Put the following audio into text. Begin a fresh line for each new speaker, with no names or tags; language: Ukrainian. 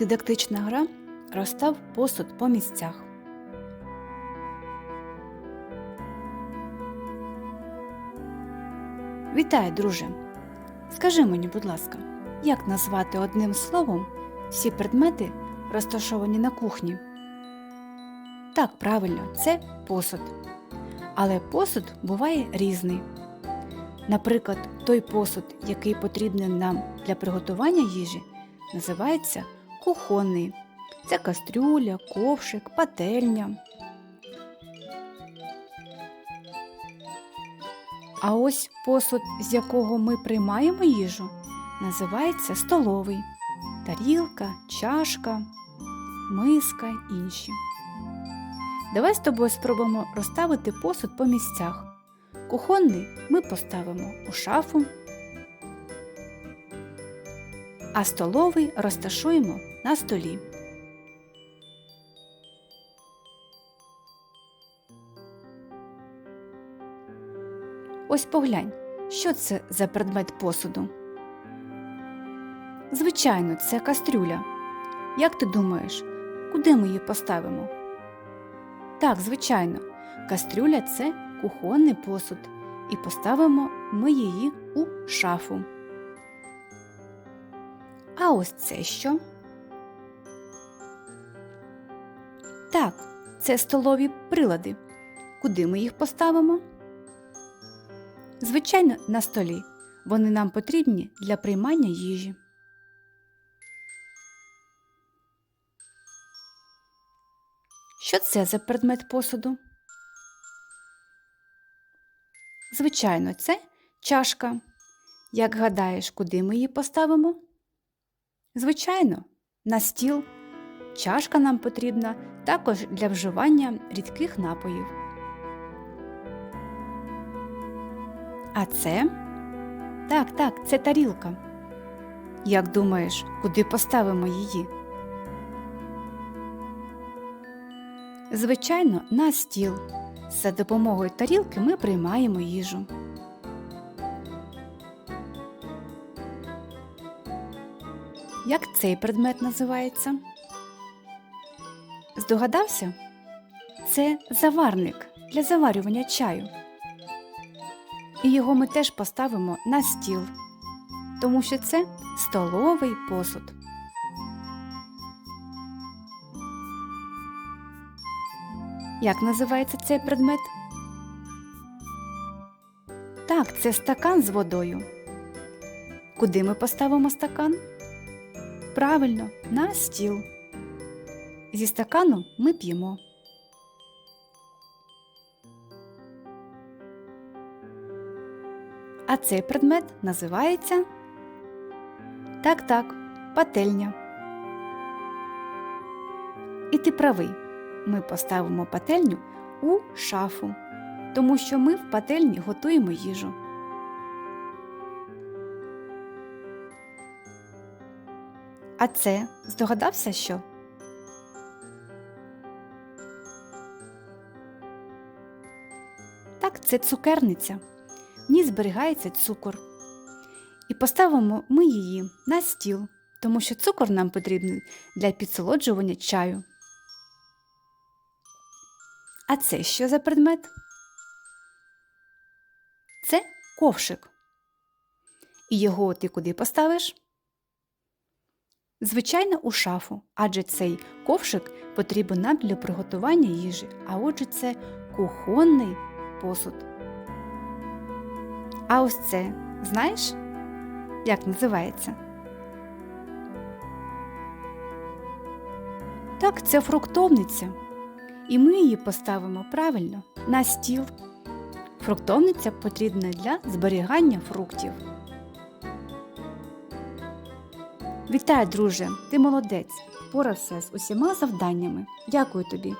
Дидактична гра розстав посуд по місцях. Вітаю, друже! Скажи мені, будь ласка, як назвати одним словом всі предмети, розташовані на кухні? Так, правильно, це посуд. Але посуд буває різний. Наприклад, той посуд, який потрібен нам для приготування їжі, називається кухонний. Це кастрюля, ковшик, пательня. А ось посуд, з якого ми приймаємо їжу, називається столовий. Тарілка, чашка, миска інші. Давай з тобою спробуємо розставити посуд по місцях. Кухонний ми поставимо у шафу, а столовий розташуємо на столі. Ось поглянь, що це за предмет посуду? Звичайно, це кастрюля. Як ти думаєш, куди ми її поставимо? Так, звичайно, кастрюля це кухонний посуд, і поставимо ми її у шафу. А ось це що? Так, це столові прилади. Куди ми їх поставимо? Звичайно, на столі. Вони нам потрібні для приймання їжі. Що це за предмет посуду? Звичайно, це чашка. Як гадаєш, куди ми її поставимо? Звичайно, на стіл. Чашка нам потрібна також для вживання рідких напоїв. А це? Так, так, це тарілка. Як думаєш, куди поставимо її? Звичайно, на стіл. За допомогою тарілки ми приймаємо їжу. Як цей предмет називається? Здогадався? Це заварник для заварювання чаю. І його ми теж поставимо на стіл, тому що це столовий посуд. Як називається цей предмет? Так, це стакан з водою. Куди ми поставимо стакан? Правильно, на стіл. Зі стакану ми п'ємо. А цей предмет називається так, так, пательня. І ти правий. Ми поставимо пательню у шафу, тому що ми в пательні готуємо їжу. А це здогадався що? Так, це цукерниця. В ній зберігається цукор. І поставимо ми її на стіл, тому що цукор нам потрібен для підсолоджування чаю. А це що за предмет? Це ковшик. І його ти куди поставиш? Звичайно, у шафу, адже цей ковшик потрібен нам для приготування їжі, а отже, це кухонний посуд. А ось це знаєш, як називається? Так, це фруктовниця. І ми її поставимо правильно на стіл. Фруктовниця потрібна для зберігання фруктів. Вітаю, друже! Ти молодець! Впорався з усіма завданнями. Дякую тобі!